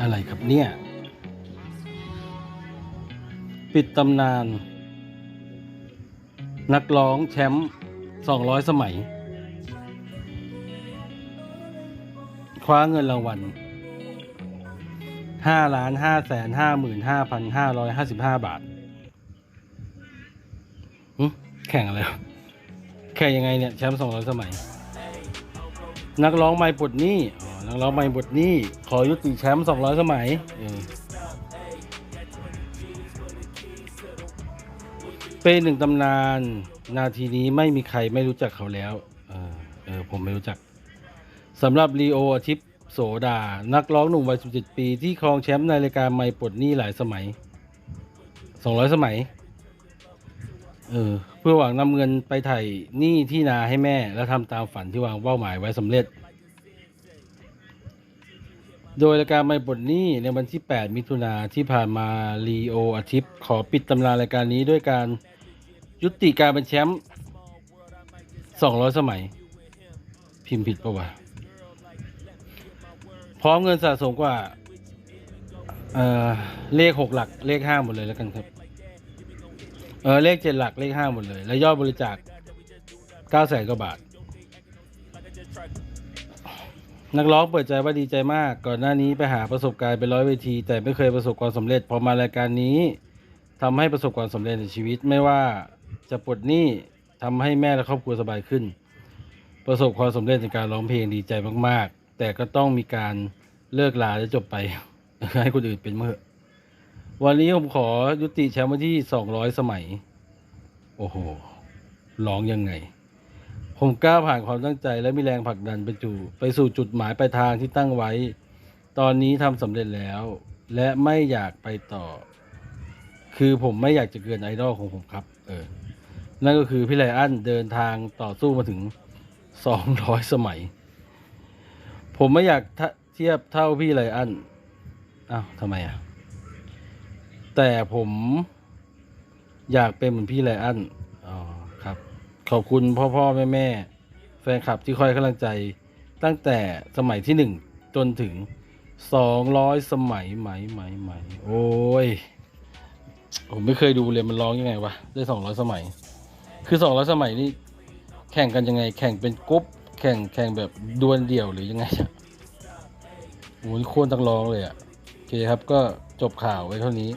อะไรครับเนี่ย ปิดตำนาน นักร้องแชมป์สองร้อยสมัย คว้าเงินรางวัลห้าล้านห้าแสนห้าหมื่นห้าพันห้าร้อยห้าสิบาทแข่งอะไรแข่งยังไงเนี่ย แชมป์สองร้อยสมัย นักร้องไม่ปลดหนี้อ๋อ นักร้องไม่ปลดนี้ ขอยุติแชมป์สองร้อยสมัยเออเป็นหนึ่งตำนาน นาทีนี้ไม่มีใครไม่รู้จักเขาแล้วเออเออผมไม่รู้จักสำหรับลีโออาทิตย์โสดา นักร้องหนุ่มวัย 17 ปี ที่ครองแชมป์ในรายการไม่ปลดหนี้หลายสมัย 200 สมัยเออเพื่อหวังนำเงินไปไถ่หนี้ที่นาให้แม่ และทำตามฝันที่วางเป้าหมายไว้สำเร็จ โดยรายการไม่ปลดหนี้ในวันที่ 8 มิถุนาที่ผ่านมาลีโออาทิตย์ขอปิดตำนารายการนี้ด้วยการยุติการเป็นแชมป์200 สมัย พิมพ์ผิดปะวะพร้อมเงินสะสมกว่าเเลขหกหลักเลขห้าหมดเลยแล้วกันครับ เออเลขเจ็ดหลักเลขห้าหมดเลย และยอดบริจาคเก้าแสนกว่าบาท นักร้องเปิดใจว่าดีใจมาก ก่อนหน้านี้ไปหาประสบการณ์เป็นร้อยเวที แต่ไม่เคยประสบความสำเร็จพอมารายการนี้ทำให้ประสบความสำเร็จในชีวิตไม่ว่าจะปลดหนี้ทำให้แม่และครอบครัวสบายขึ้น ประสบความสำเร็จในการร้องเพลงดีใจมาก ๆ แต่ก็ต้องมีการเลิกลาและจบไป ให้คนอื่นเป็นเมื่อ วันนี้ผมขอยุติแชมป์วันที่สองร้อยสมัย โอ้โหร้องยังไง ผมก้าวผ่านความตั้งใจและมีแรงผลักดันไปจู่ไปสู่จุดหมายปลายทางที่ตั้งไว้ ตอนนี้ทำสำเร็จแล้ว และไม่อยากไปต่อ คือผมไม่อยากจะเกินไอดอลของผมครับ เออ นั่นก็คือพี่ไลอันเดินทางต่อสู้มาถึงสองร้อยสมัย ผมไม่อยากเทียบเท่าพี่ไลอันอ้าวทำไมอะ แต่ผมอยากเป็นเหมือนพี่ไลอันอ๋อครับ อบคุณพ่อพ่อแม่แม่แฟนคลับที่คอยกำลังใจ ตั้งแต่สมัยที่หนึ่งจนถึงสองร้อยสมัยไหมไหมไหมโอ้ยผมไม่เคยดูเลยมันร้องยังไงวะได้สองร้อยสมัย คือสองร้อยสมัยนี่แข่งกันยังไง แข่งเป็นกรุ๊ปแข่งแข่งแบบดวลเดี่ยวหรือยังไงอะโอ้ยโคตรตักร้องเลยอะโอเคครับก็จบข่าวไว้เท่านี้